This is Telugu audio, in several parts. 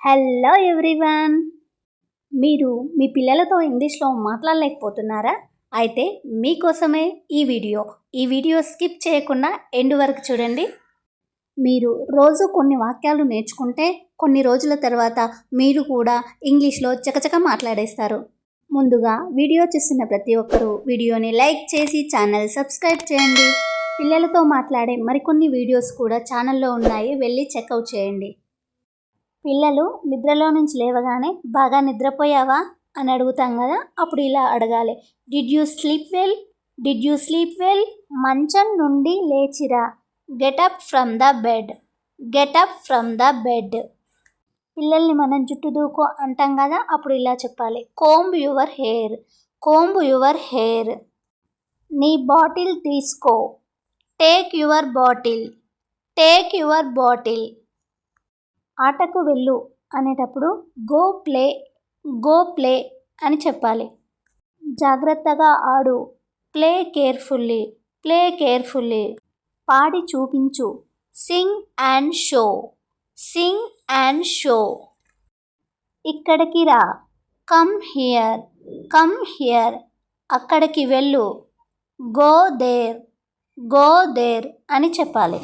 హలో ఎవ్రీవన్ మీరు మీ పిల్లలతో ఇంగ్లీష్లో మాట్లాడలేకపోతున్నారా? అయితే మీకోసమే ఈ వీడియో. ఈ వీడియో స్కిప్ చేయకుండా ఎండ్ వరకు చూడండి. మీరు రోజు కొన్ని వాక్యాలు నేర్చుకుంటే కొన్ని రోజుల తర్వాత మీరు కూడా ఇంగ్లీష్లో చకచక మాట్లాడేస్తారు. ముందుగా వీడియో చూస్తున్న ప్రతి ఒక్కరూ వీడియోని లైక్ చేసి ఛానల్ సబ్స్క్రైబ్ చేయండి. పిల్లలతో మాట్లాడే మరికొన్ని వీడియోస్ కూడా ఛానల్లో ఉన్నాయి. వెళ్ళి చెక్అవుట్ చేయండి. పిల్లలు నిద్రలో నుంచి లేవగానే బాగా నిద్రపోయావా? అని అడుగుతాం కదా అప్పుడు ఇలా అడగాలి. Did you sleep well did you sleep well మంచం నుండి లేచిరా. Get up from the bed get up from the bed పిల్లల్ని మనం జుట్టు దూకో అంటాం కదా అప్పుడు ఇలా చెప్పాలి. Comb your hair comb your hair నీ బాటిల్ తీసుకో. Take your bottle take your bottle ఆటకు వెళ్ళు అనేటప్పుడు గో ప్లే గో ప్లే అని చెప్పాలి. జాగ్రత్తగా ఆడు. Play carefully play carefully. పాడి చూపించు. Sing and show sing and show. ఇక్కడికి రా. Come here come here. అక్కడికి వెళ్ళు. గో దేర్ గో దేర్ అని చెప్పాలి.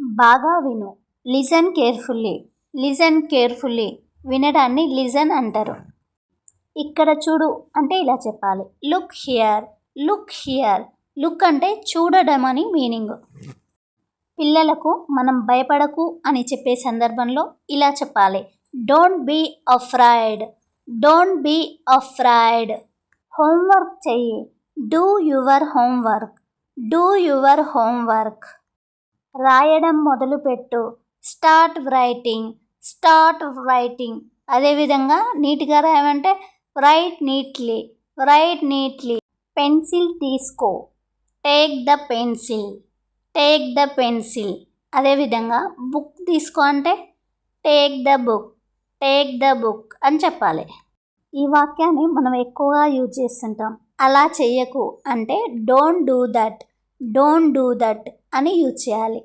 బాగా విను. Listen carefully. లిజన్ కేర్ఫుల్లీ వినడాన్ని లిజన్ అంటారు. ఇక్కడ చూడు అంటే ఇలా చెప్పాలి. Look here look here. Look అంటే చూడడం అని మీనింగ్. పిల్లలకు మనం భయపడకు అని చెప్పే సందర్భంలో ఇలా చెప్పాలి. Don't be afraid don't be afraid homework చెయ్యి. Do your homework. Do your homework. రాయడం మొదలుపెట్టు. Start writing. Start writing. అదేవిధంగా నీట్గా రాయమంటే write neatly write neatly. Pencil తీసుకో. Take the pencil take the pencil. అదేవిధంగా బుక్ తీసుకో అంటే take the book take the book అని చెప్పాలి. ఈ వాక్యాన్ని మనం ఎక్కువగా యూజ్ చేస్తుంటాం. అలా చెయ్యకు అంటే don't do that don't do that అని యూజ్ చేయాలి.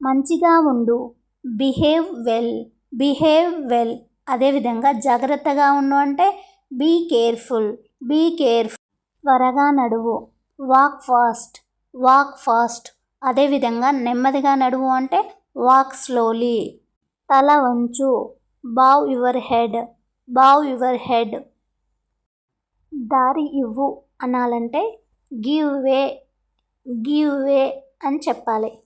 మంచిగా ఉండు బిహేవ్ వెల్ బిహేవ్ వెల్. అదేవిధంగా జాగ్రత్తగా ఉండు అంటే బీ కేర్ఫుల్ బీ కేర్ఫుల్. త్వరగా నడువు వాక్ ఫాస్ట్ వాక్ ఫాస్ట్. అదేవిధంగా నెమ్మదిగా నడువు అంటే వాక్ స్లోలీ. తల వంచు bow your head bow your head. దారి ఇవ్వు అనాలంటే గివ్ వే గివ్ వే అని చెప్పాలి.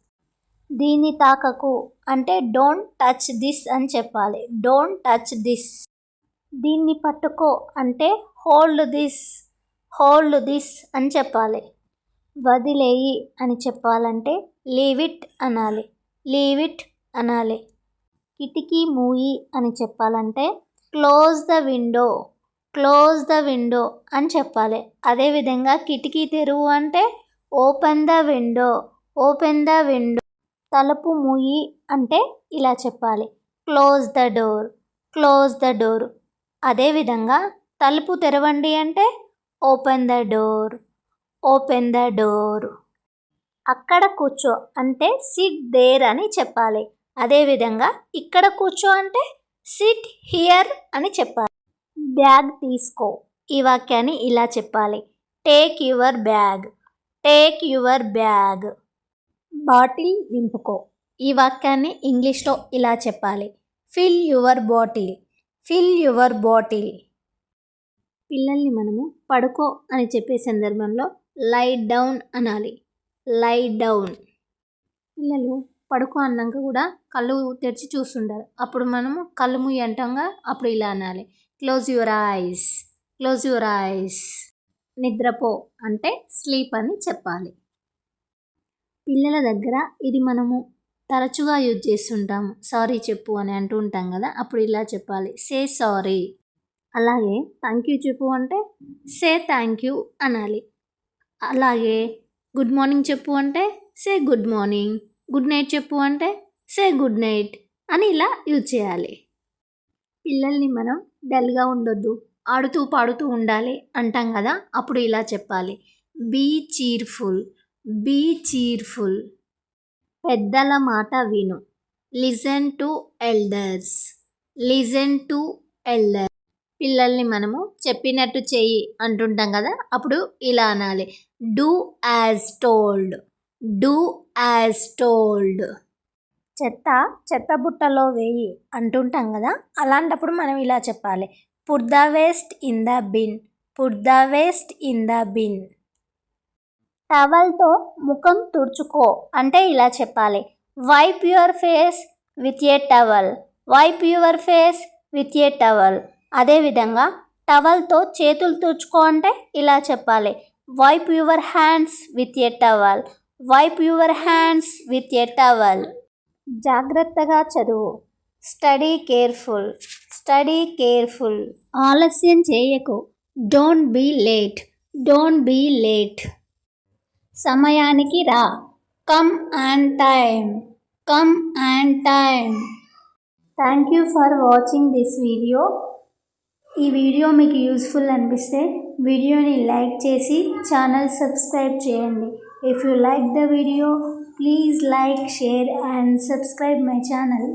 దీన్ని తాకకు అంటే డోంట్ టచ్ దిస్ అని చెప్పాలి. Don't touch this. దీన్ని పట్టుకో అంటే హోల్డ్ దిస్ హోల్డ్ దిస్ అని చెప్పాలి. వదిలేయి అని చెప్పాలంటే లీవ్ ఇట్ అనాలి. లీవ్ ఇట్ అనాలి. కిటికీ మూయి అని చెప్పాలంటే close the window close the window అని చెప్పాలి. అదేవిధంగా కిటికీ తెరువు అంటే open the window open the window తలుపు మూయి అంటే ఇలా చెప్పాలి. Close the door close the door. అదేవిధంగా తలుపు తెరవండి అంటే open the door open the door. అక్కడ కూర్చో అంటే సిట్ దేర్ అని చెప్పాలి. అదేవిధంగా ఇక్కడ కూర్చో అంటే సిట్ హియర్ అని చెప్పాలి. బ్యాగ్ తీసుకో ఈ వాక్యాన్ని ఇలా చెప్పాలి. Take your bag take your bag. Bottle నింపుకో. ఈ వాక్యాన్ని ఇంగ్లీష్లో ఇలా చెప్పాలి. Fill your bottle. Fill your bottle. పిల్లల్ని మనము పడుకో అని చెప్పే సందర్భంలో లై డౌన్ అనాలి. లై డౌన్ పిల్లలు పడుకో అన్నాక కూడా కళ్ళు తెరిచి చూస్తుంటారు. అప్పుడు మనము కళ్ళు ముయ్యి అంటాంగా అప్పుడు ఇలా అనాలి. Close your eyes close your eyes నిద్రపో అంటే స్లీప్ అని చెప్పాలి. పిల్లల దగ్గర ఇది మనము తరచుగా యూజ్ చేస్తుంటాము. సారీ చెప్పు అని అంటూ ఉంటాం కదా అప్పుడు ఇలా చెప్పాలి. Say sorry. అలాగే థ్యాంక్ యూ చెప్పు అంటే సే థ్యాంక్ యూ అనాలి. అలాగే గుడ్ మార్నింగ్ చెప్పు అంటే say good morning. Good night చెప్పు అంటే సే గుడ్ నైట్ అని ఇలా యూజ్ చేయాలి. పిల్లల్ని మనం డల్గా ఉండొద్దు ఆడుతూ పాడుతూ ఉండాలి అంటాం కదా అప్పుడు ఇలా చెప్పాలి. Be cheerful. Be cheerful. పెద్దల మాట విను. Listen to elders. Listen to elder. పిల్లల్ని మనము చెప్పినట్టు చెయ్యి అంటుంటాం కదా అప్పుడు ఇలా అనాలి. Do as told. Do as told. చెత్త చెత్త బుట్టలో వేయి అంటుంటాం కదా అలాంటప్పుడు మనం ఇలా చెప్పాలి. Put the waste in the bin. Put the waste in the bin. టవల్తో ముఖం తుడుచుకో అంటే ఇలా చెప్పాలి. Wipe your face with a towel wipe your face with a towel అదేవిధంగా టవల్తో చేతులు తుడుచుకో అంటే ఇలా చెప్పాలి. Wipe your hands with a towel wipe your hands with a towel జాగ్రత్తగా చదువు. స్టడీ కేర్ఫుల్ స్టడీ కేర్ఫుల్ ఆలస్యం చేయకు. Don't be late don't be late సమయానికి రా. Come and time. Come and time. Thank you for watching this video. ఈ వీడియో మీకు యూస్ఫుల్ అనిపిస్తే వీడియోని లైక్ చేసి ఛానల్ సబ్స్క్రైబ్ చేయండి. If you like the video please like share and subscribe my channel